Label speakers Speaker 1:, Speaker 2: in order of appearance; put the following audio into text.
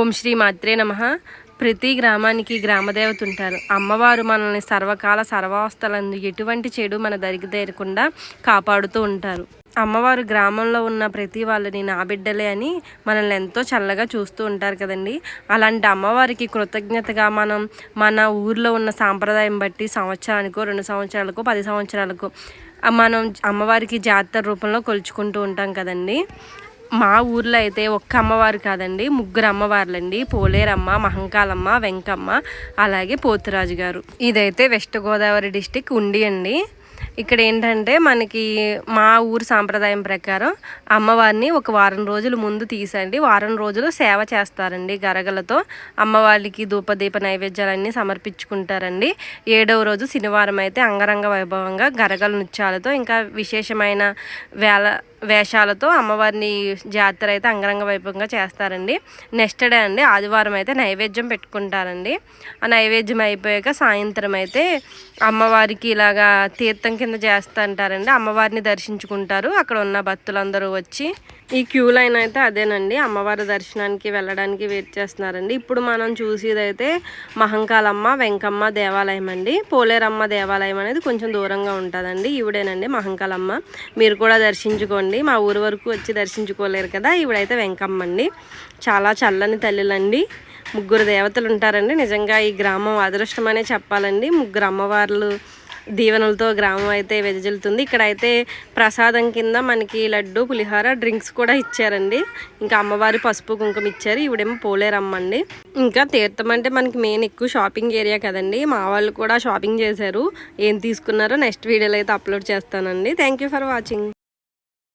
Speaker 1: ఓం శ్రీ మాత్రే నమ. ప్రతి గ్రామానికి గ్రామదేవత ఉంటారు. అమ్మవారు మనల్ని సర్వకాల సర్వావస్థలందు ఎటువంటి చెడు మన దరికి తేరకుండా కాపాడుతూ ఉంటారు. అమ్మవారు గ్రామంలో ఉన్న ప్రతి వాళ్ళని నా బిడ్డలే అని మనల్ని ఎంతో చల్లగా చూస్తూ ఉంటారు కదండి. అలాంటి అమ్మవారికి కృతజ్ఞతగా మనం మన ఊర్లో ఉన్న సాంప్రదాయం బట్టి సంవత్సరానికో రెండు సంవత్సరాలకో పది సంవత్సరాలకో మనం అమ్మవారికి జాతర రూపంలో కొలుచుకుంటూ ఉంటాం కదండి. మా ఊర్లో అయితే ఒక్క అమ్మవారు కాదండి ముగ్గురు అమ్మవార్లండి. పోలేరమ్మ మహంకాలమ్మ వెంకమ్మ అలాగే పోతురాజు గారు. ఇదైతే వెస్ట్ గోదావరి డిస్టిక్ ఉండి అండి. ఇక్కడ ఏంటంటే మనకి మా ఊరు సాంప్రదాయం ప్రకారం అమ్మవారిని ఒక వారం రోజులు ముందు తీసండి వారం రోజులు సేవ చేస్తారండి గరగలతో. అమ్మవారికి ధూపదీప నైవేద్యాలన్నీ సమర్పించుకుంటారండి. ఏడవ రోజు శనివారం అయితే అంగరంగ వైభవంగా గరగల నృత్యాలతో ఇంకా విశేషమైన వేళ వేషాలతో అమ్మవారిని జాతర అయితే అంగరంగ వైభవంగా చేస్తారండి. నెక్స్ట్ డే అండి ఆదివారం అయితే నైవేద్యం పెట్టుకుంటారండి. ఆ నైవేద్యం అయిపోయాక సాయంత్రం అయితే అమ్మవారికి ఇలాగా తీర్థం కింద చేస్తంటారండి అమ్మవారిని దర్శించుకుంటారు. అక్కడ ఉన్న భక్తులందరూ వచ్చి ఈ క్యూ లైన్ అయితే అదేనండి. అమ్మవారి దర్శనానికి వెళ్ళడానికి వెయిట్ చేస్తున్నారండి. ఇప్పుడు మనం చూసేదైతే మహంకాలమ్మ వెంకమ్మ దేవాలయం అండి. పోలేరమ్మ దేవాలయం అనేది కొంచెం దూరంగా ఉంటుందండి. ఈవిడేనండి మహంకాలమ్మ మీరు కూడా దర్శించుకోండి. అండి. మా ఊరు వరకు వచ్చి దర్శించుకోలేరు కదా. ఇవిడైతే వెంకమ్మ అండి. చాలా చల్లని తల్లులండి. ముగ్గురు దేవతలు ఉంటారండి. నిజంగా ఈ గ్రామం అదృష్టమనే చెప్పాలండి. ముగ్గురు అమ్మవార్లు దీవెనలతో గ్రామం అయితే వెదజల్లుతుంది. ఇక్కడ అయితే ప్రసాదం కింద మనకి లడ్డు పులిహార డ్రింక్స్ కూడా ఇచ్చారండి. ఇంకా అమ్మవారి పసుపు కుంకుమ ఇచ్చారు. ఇవిడేమో పోలేరమ్మండి ఇంకా తీర్థం అంటే మనకి మెయిన్ ఎక్కువ షాపింగ్ ఏరియా కదండి. మా వాళ్ళు కూడా షాపింగ్ చేశారు. ఏం తీసుకున్నారో నెక్స్ట్ వీడియోలో అయితే అప్లోడ్ చేస్తానండి. Thank for watching.